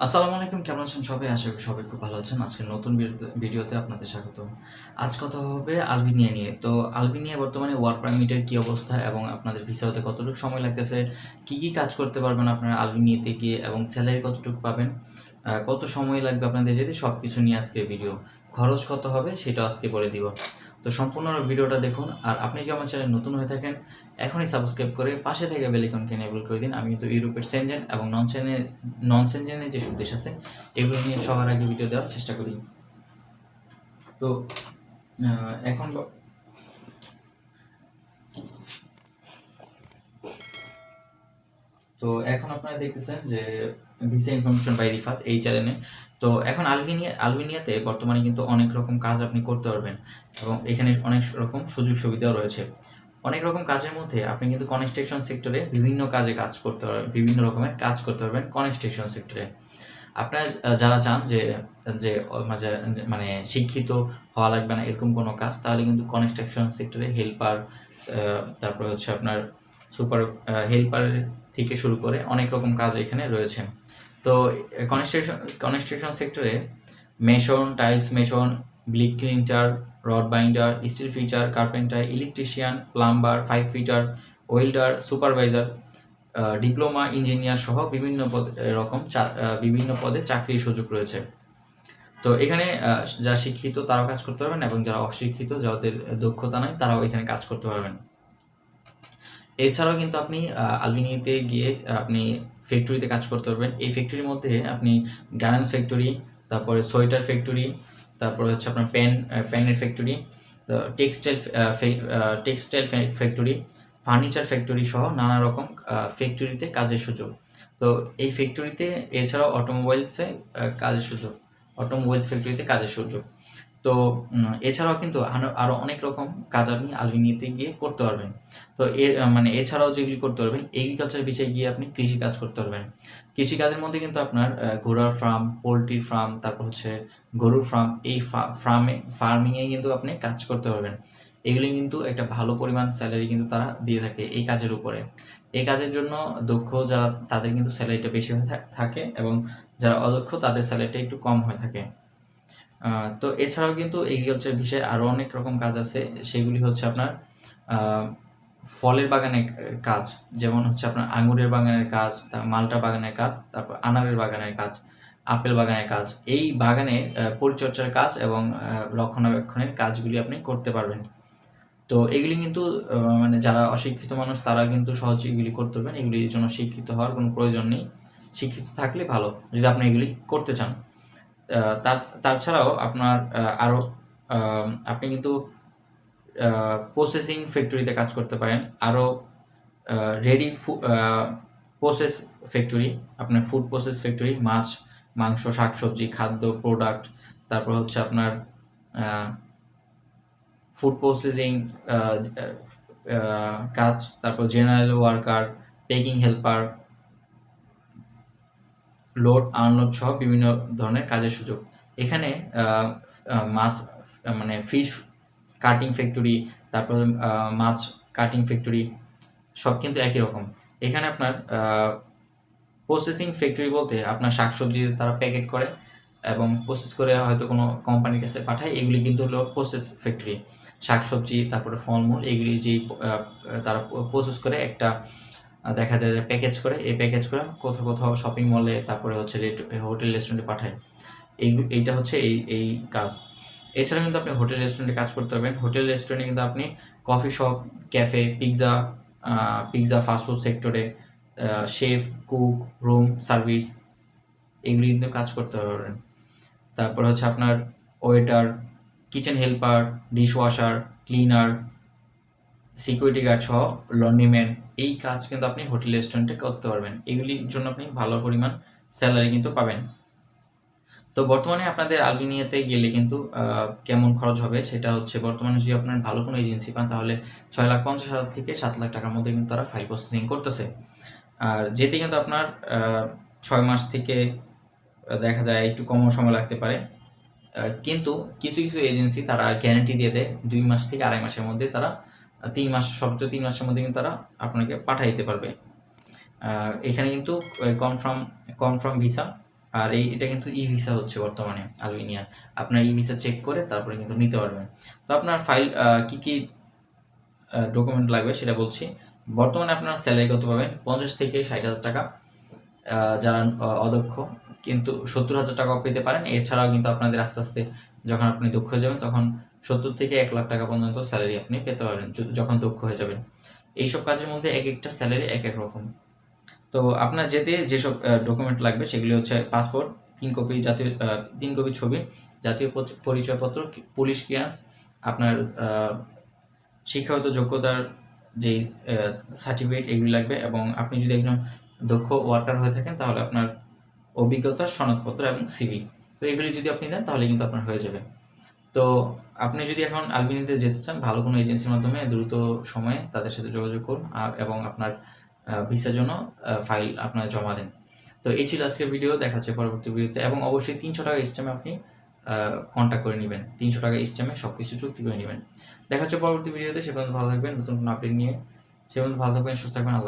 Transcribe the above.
আসসালামু আলাইকুম, কেমন আছেন সবাই? আশা করি সবাই খুব ভালো আছেন। আজকে নতুন ভিডিওতে- আপনাদের স্বাগত আজ কথা হবে আলবিনিয়া নিয়ে। তো আলবিনিয়া বর্তমানে ওয়ার্ক পারমিটের কি অবস্থা এবং আপনাদের ভিসা হতে কতটুকু সময় লাগতেছে? কি কি কাজ করতে পারবেন আপনারা আলবিনিয়াতে গিয়ে এবং স্যালারি কতটুকু পাবেন? কত সময় লাগবে আপনাদের যেতে? সব কিছু নিয়ে আজকে ভিডিও খরচ কত হবে? সেটা আজকে বলে দিব। তো সম্পূর্ণ ভিডিওটা দেখুন, আর আপনি যদি আমার চ্যানেল নতুন হয়ে থাকেন, এখনই সাবস্ক্রাইব করে পাশে থেকে বেলিকনকে এনেবল করে দিন। আমি কিন্তু ইউরোপের সেনজেন এবং নন সেনে নন সেনজেনের যেসব দেশ আছে, এগুলো নিয়ে সবার আগে ভিডিও দেওয়ার চেষ্টা করি। তো এখন তো এখন আপনারা দেখতেছেন যে ভিসা ইনফরমেশন বাই রিফাত এই চ্যানেলে তো এখন আলবেনিয়া, আলবেনিয়াতে বর্তমানে কিন্তু অনেক রকম কাজ আপনি করতে পারবেন এবং এখানে অনেক রকম সুযোগ সুবিধাও রয়েছে। অনেক রকম কাজের মধ্যে আপনি কিন্তু কনস্ট্রাকশন সেক্টরে বিভিন্ন কাজে কাজ করতে পারবেন, বিভিন্ন রকমের কাজ করতে পারবেন কনস্ট্রাকশন সেক্টরে আপনারা যারা চান যে যে মানে শিক্ষিত হওয়া লাগবে না এরকম কোনো কাজ, তাহলে কিন্তু কনস্ট্রাকশন সেক্টরে হেল্পার তারপরে হচ্ছে আপনার সুপার হেল্পার থেকে শুরু করে অনেক রকম কাজ এখানে রয়েছে। তো কনস্ট্রাকশন কনস্ট্রাকশন সেক্টরে মেশন টাইলস মেশন ব্লিক ক্লিনটার rod binder steel fixer carpenter electrician plumber pipe fitter welder supervisor diploma engineer সহ বিভিন্ন পদ রকম বিভিন্ন পদে চাকরির সুযোগ রয়েছে। তো এখানে যারা শিক্ষিত তারাও কাজ করতে পারবেন এবং যারা অশিক্ষিত, যাদের দক্ষতা নাই তারাও এখানে কাজ করতে পারবেন। এছাড়াও কিন্তু আপনি আলবিনিতে গিয়ে আপনি ফ্যাক্টরিতে কাজ করতে পারবেন। এই ফ্যাক্টরির মধ্যে আপনি গার্মেন্টস ফ্যাক্টরি তারপরে সোয়েটার ফ্যাক্টরি তারপরে হচ্ছে আপনার পেন প্যানের factory textile textile factory furniture factory সহ নানা রকম ফ্যাক্টরিতে কাজের সুযোগ। তো এই ফ্যাক্টরিতে এছাড়াও অটোমোবাইলসে কাজের সুযোগ। অটোমোবাইলস ফ্যাক্টরিতে কাজের সুযোগ। তো এছাড়াও কিন্তু আরো- আরও অনেক রকম কাজ আপনি আলবিনিতে গিয়ে করতে পারবেন। তো এ মানে এছাড়াও যেগুলি করতে পারবেন এগ্রিকালচার বিষয়ে গিয়ে আপনি কৃষি কাজ করতে পারবেন। কৃষি কাজের মধ্যে কিন্তু আপনার ঘোড়ার ফার্ম পোলট্রির ফার্ম তারপর হচ্ছে গরুর ফার্ম এই ফার্মে ফার্মিংয়ে কিন্তু আপনি কাজ করতে পারবেন। এগুলি কিন্তু একটা ভালো পরিমাণ স্যালারি কিন্তু তারা দিয়ে থাকে এই কাজের উপরে। এই কাজের জন্য দক্ষ যারা, তাদের কিন্তু স্যালারিটা বেশি হয়ে থাকে এবং যারা অদক্ষ তাদের স্যালারিটা একটু কম হয়ে থাকে। তো এছাড়াও কিন্তু এগ্রিকালচার বিষয়ে আরও অনেক রকম কাজ আছে। সেগুলি হচ্ছে আপনার ফলের বাগানের কাজ যেমন হচ্ছে আপনার আঙুরের বাগানের কাজ মালটা বাগানের কাজ তারপর আনারের বাগানের কাজ আপেল বাগানের কাজ এই বাগানের আহ, পরিচর্যার কাজ এবং রক্ষণাবেক্ষণের কাজগুলি আপনি করতে পারবেন। তো এগুলি কিন্তু মানে যারা অশিক্ষিত মানুষ তারা কিন্তু সহজে এগুলি করতে পারবেন। এগুলির জন্য শিক্ষিত হওয়ার কোনো প্রয়োজন নেই। শিক্ষিত থাকলে ভালো যদি আপনি এগুলি করতে চান। তাছাড়াও আপনার আহ, আরও আহ, আপনি কিন্তু প্রসেসিং ফ্যাক্টরিতে কাজ করতে পারেন। আরও রেডি প্রসেস ফ্যাক্টরি আপনার ফুড প্রসেস ফ্যাক্টরি মাছ মাংস শাকসবজি খাদ্য প্রোডাক্ট তারপর হচ্ছে আপনার ফুড প্রসেসিং কাজ তারপর general worker packing helper load unload সহ বিভিন্ন ধরনের কাজের সুযোগ। এখানে মাছ মানে ফিশ কাটিং ফ্যাক্টরি তারপর মাছ কাটিং ফ্যাক্টরি সব কিন্তু একই রকম। এখানে আপনার প্রসেসিং ফ্যাক্টরি বলতে আপনার শাকসবজি তারা প্যাকেট করে এবং প্রসেস করে হয়তো কোনো কোম্পানির কাছে পাঠায় এগুলি কিন্তু হলো প্রসেস ফ্যাক্টরি শাকসবজি তারপরে ফলমূল এগুলি যে আহ, তারা প্রসেস করে একটা দেখা যায় যে প্যাকেজ করে, এই প্যাকেজ করে কোথাও কোথাও শপিং মলে তারপরে হচ্ছে হোটেল রেস্টুরেন্টে পাঠায়। এই এইটা হচ্ছে এই এই কাজ। এছাড়া কিন্তু আপনি হোটেল রেস্টুরেন্টে কাজ করতে পারবেন। হোটেল রেস্টুরেন্টে কিন্তু আপনি coffee shop cafe pizza pizza fast food সেক্টরে শেফ কুক রুম সার্ভিস এগুলি কিন্তু কাজ করতে পারবেন। তারপর হচ্ছে আপনার waiter kitchen helper dish washer cleaner security guard সহ লন্ড্রিম্যান এই কাজ কিন্তু আপনি হোটেল রেস্টুরেন্টে করতে পারবেন। এগুলির জন্য আপনি ভালো পরিমাণ স্যালারি কিন্তু পাবেন। তো বর্তমানে আপনাদের আলবেনিয়াতে গেলে কিন্তু কেমন খরচ হবে সেটা হচ্ছে বর্তমানে যদি আপনার ভালো কোনো এজেন্সি পান, তাহলে ছয় লাখ পঞ্চাশ হাজার থেকে সাত লাখ টাকার মধ্যে কিন্তু তারা ফাইল প্রসেসিং করতেছে। আর যেতে কিন্তু আপনার ছয় মাস থেকে দেখা যায় একটু কম সময় লাগতে পারে। কিন্তু কিছু কিছু এজেন্সি তারা গ্যারান্টি দিয়ে দেয়। দুই মাস থেকে আড়াই মাসের মধ্যে তারা তিন মাস, সর্বোচ্চ তিন মাসের মধ্যে কিন্তু তারা আপনাকে পাঠাই দিতে পারবে। এখানে কিন্তু কনফার্ম কনফার্ম ভিসা আর এই, এটা কিন্তু ই ভিসা হচ্ছে বর্তমানে আলবেনিয়া আপনার ই ভিসা চেক করে তারপরে কিন্তু নিতে পারবেন। তো আপনার ফাইল কি কি ডকুমেন্ট লাগবে সেটা বলছি। বর্তমানে আপনার স্যালারি কত পাবেন? পঞ্চাশ থেকে ষাট হাজার টাকা যারা অদক্ষ, কিন্তু সত্তর হাজার টাকাও পেতে পারেন। এছাড়াও কিন্তু আপনাদের আস্তে আস্তে যখন আপনি দক্ষ হয়ে যাবেন, তখন সত্তর থেকে এক লাখ টাকা পর্যন্ত স্যালারি আপনি পেতে পারবেন যখন দক্ষ হয়ে যাবেন। এইসব কাজের মধ্যে এক একটা স্যালারি এক এক রকম। তো আপনার যেতে যেসব ডকুমেন্ট লাগবে, সেগুলি হচ্ছে পাসপোর্ট তিন কপি জাতীয় তিন কপি ছবি, জাতীয় পরিচয়পত্র পুলিশ ক্লিয়ারেন্স আপনার শিক্ষাগত যোগ্যতার যে সার্টিফিকেট এগুলি লাগবে এবং আপনি যদি একজন দক্ষ ওয়ার্কার হয়ে থাকেন, তাহলে আপনার অভিজ্ঞতার সনদপত্র এবং সিভি তো এগুলি যদি আপনি দেন, তাহলে কিন্তু আপনার হয়ে যাবে। তো আপনি যদি এখন আলবিনিতে যেতে চান, ভালো কোনো এজেন্সির মাধ্যমে দ্রুত সময়ে তাদের সাথে যোগাযোগ করুন আর এবং আপনার ভিসার জন্য ফাইল আপনার জমা দেন। তো এই ছিল আজকের ভিডিও, দেখা হচ্ছে পরবর্তী ভিডিওতে এবং অবশ্যই তিনশো টাকা স্টেমে আপনি কন্ট্যাক্ট করে নেবেন। তিনশো টাকা স্টেমে সব কিছু চুক্তি করে নেবেন। দেখা হচ্ছে পরবর্তী ভিডিওতে, সে পর্যন্ত ভালো থাকবেন, নতুন কোনো আপডেট নিয়ে। সে পর্যন্ত ভালো থাকবেন, সুস্থ থাকবেন, আল্লাহ